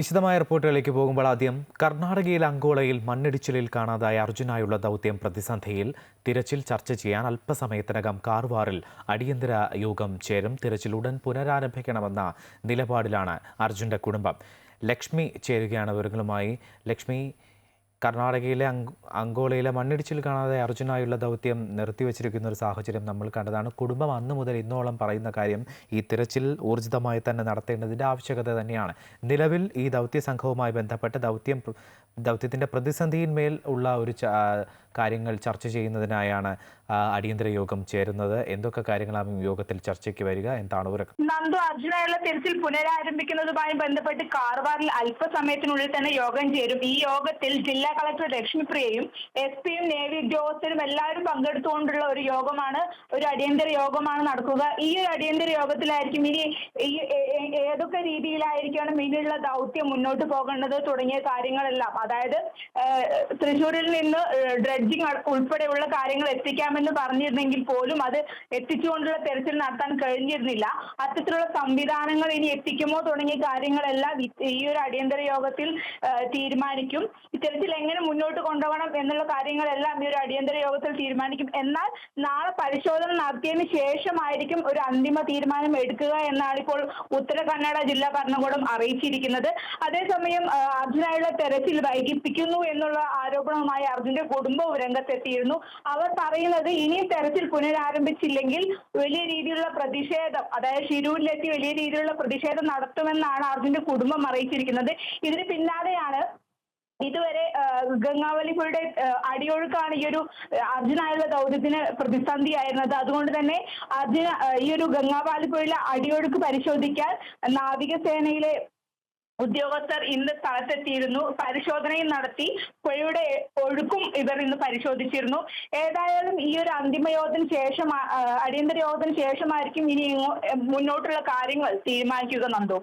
വിശദമായ റിപ്പോർട്ടുകളിലേക്ക് പോകുമ്പോൾ ആദ്യം കർണാടകയിലെ അങ്കോളയിൽ മണ്ണിടിച്ചിലിൽ കാണാതായ അർജുനായുള്ള ദൗത്യം പ്രതിസന്ധിയിൽ തിരച്ചിൽ ചർച്ച ചെയ്യാൻ അല്പസമയത്തിനകം കാർവാറിൽ അടിയന്തര യോഗം ചേരും. തിരച്ചിൽ ഉടൻ പുനരാരംഭിക്കണമെന്ന നിലപാടിലാണ് അർജുന്റെ കുടുംബം. ലക്ഷ്മി ചേരുകയാണ് വിവരങ്ങളുമായി. ലക്ഷ്മി കർണാടകയിലെ അങ്കോളയിലെ മണ്ണിടിച്ചിൽ കാണാതെ അർജുനായുള്ള ദൗത്യം നിർത്തിവച്ചിരിക്കുന്ന ഒരു സാഹചര്യം നമ്മൾ കണ്ടതാണ്. കുടുംബം അന്ന് മുതൽ ഇന്നോളം പറയുന്ന കാര്യം ഈ തിരച്ചിൽ ഊർജിതമായി തന്നെ നടത്തേണ്ടതിന്റെ ആവശ്യകത തന്നെയാണ്. നിലവിൽ ഈ ദൗത്യ സംഘവുമായി ബന്ധപ്പെട്ട് ദൗത്യം ദൗത്യത്തിന്റെ പ്രതിസന്ധിയിന്മേൽ ഉള്ള ഒരു കാര്യങ്ങൾ ചർച്ച ചെയ്യുന്നതിനായാണ് അടിയന്തര യോഗം ചേരുന്നത്. എന്തൊക്കെ കാര്യങ്ങളാണ് യോഗത്തിൽ ചർച്ചയ്ക്ക് വരിക? എന്താണ് നന്ദു അർജുനായുള്ള തിരച്ചിൽ പുനരാരംഭിക്കുന്നതുമായി ബന്ധപ്പെട്ട് കാർവാറിൽ അല്പസമയത്തിനുള്ളിൽ തന്നെ യോഗം ചേരും. ഈ യോഗത്തിൽ ജില്ലാ കളക്ടർ ലക്ഷ്മിപ്രിയയും എസ് പിയും നേവി ഉദ്യോഗസ്ഥരും എല്ലാവരും പങ്കെടുത്തുകൊണ്ടുള്ള ഒരു യോഗമാണ് ഒരു അടിയന്തര യോഗമാണ് നടക്കുക. ഈ ഒരു അടിയന്തര യോഗത്തിലായിരിക്കും ഇനി ഏതൊക്കെ രീതിയിലായിരിക്കണം ഇനിയുള്ള ദൗത്യം മുന്നോട്ട് പോകേണ്ടത് തുടങ്ങിയ കാര്യങ്ങളെല്ലാം. അതായത് തൃശ്ശൂരിൽ നിന്ന് ഡ്രഡ്ജിങ് ഉൾപ്പെടെയുള്ള കാര്യങ്ങൾ എത്തിക്കാമെന്ന് പറഞ്ഞിരുന്നെങ്കിൽ പോലും അത് എത്തിച്ചുകൊണ്ടുള്ള തെരച്ചിൽ നടത്താൻ കഴിഞ്ഞിരുന്നില്ല. അത്തരത്തിലുള്ള സംവിധാനങ്ങൾ ഇനി എത്തിക്കുമോ തുടങ്ങിയ കാര്യങ്ങളെല്ലാം ഈ- ഒരു അടിയന്തര യോഗത്തിൽ തീരുമാനിക്കും. ഇത്തരത്തിൽ എങ്ങനെ മുന്നോട്ട് കൊണ്ടുപോകണം എന്നുള്ള കാര്യങ്ങളെല്ലാം ഈ ഒരു അടിയന്തര യോഗത്തിൽ തീരുമാനിക്കും. എന്നാൽ നാളെ പരിശോധന നടത്തിയതിനു ശേഷമായിരിക്കും ഒരു അന്തിമ തീരുമാനം എടുക്കുക എന്നാണ് ഇപ്പോൾ ഉത്തര കന്നഡ ജില്ലാ ഭരണകൂടം അറിയിച്ചിരിക്കുന്നത്. അതേസമയം അർജുനായുള്ള തെരച്ചിൽ വൈകിപ്പിക്കുന്നു എന്നുള്ള ആരോപണവുമായി അർജുന്റെ കുടുംബവും രംഗത്തെത്തിയിരുന്നു. അവർ പറയുന്നത് ഇനിയും തെരച്ചിൽ പുനരാരംഭിച്ചില്ലെങ്കിൽ വലിയ രീതിയിലുള്ള പ്രതിഷേധം അതായത് ഷിരൂരിലെത്തി വലിയ രീതിയിലുള്ള പ്രതിഷേധം നടത്തുമെന്നാണ് അർജുന്റെ കുടുംബം അറിയിച്ചിരിക്കുന്നത്. ഇതിന് പിന്നാലെയാണ് ഇതുവരെ ഗംഗാവലിപ്പുഴയുടെ അടിയൊഴുക്കാണ് ഈ ഒരു അർജുനായുള്ള ദൗത്യത്തിന് പ്രതിസന്ധിയായിരുന്നത്. അതുകൊണ്ട് തന്നെ അർജുന ഈ ഒരു ഗംഗാവാലിപ്പുഴയിലെ അടിയൊഴുക്ക് പരിശോധിക്കാൻ നാവികസേനയിലെ ഉദ്യോഗസ്ഥർ ഇന്ന് സ്ഥലത്തെത്തിയിരുന്നു. പരിശോധനയും നടത്തി പുഴയുടെ ഒഴുക്കും ഇവർ ഇന്ന് പരിശോധിച്ചിരുന്നു. ഏതായാലും ഈ ഒരു അന്തിമ യോഗത്തിന് ശേഷം അടിയന്തര യോഗത്തിന് ശേഷമായിരിക്കും ഇനി മുന്നോട്ടുള്ള കാര്യങ്ങൾ തീരുമാനിക്കുക നന്ദു.